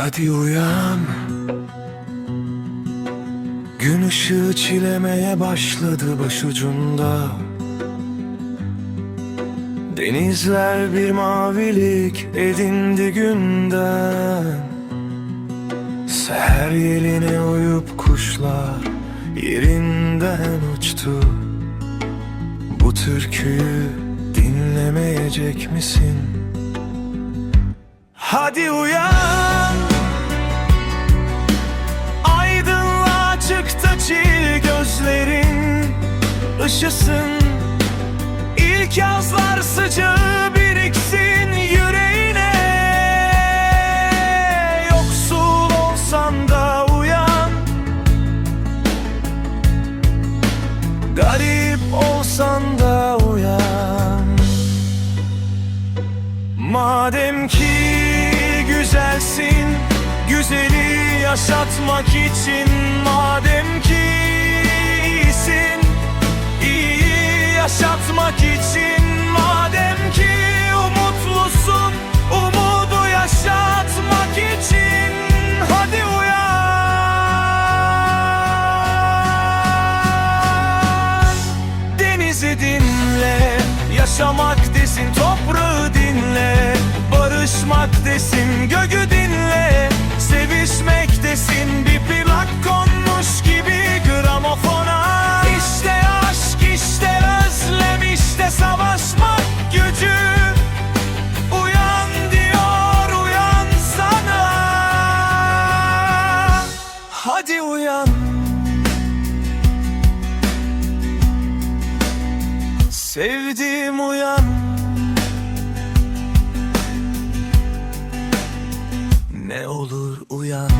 Hadi uyan. Gün ışığı çilemeye başladı başucunda Denizler bir mavilik edindi günden. Seher yeline uyup kuşlar yerinden uçtu. Bu türküyü dinlemeyecek misin? Hadi uyan ışısın İlk yazlar sıcağı biriksin yüreğine. Yoksul olsan da uyan. Garip olsan da uyan. Madem ki güzelsin Güzeli yaşatmak için. Madem ki iyisin Yaşamak desin toprağı dinle. Barışmak desin göğü dinle. Sevişmek desin bir plak konmuş gibi gramofona. İşte aşk işte özlem işte savaşmak gücü. Uyan diyor uyan sana. Hadi Sevdiğim uyan. Ne olur uyan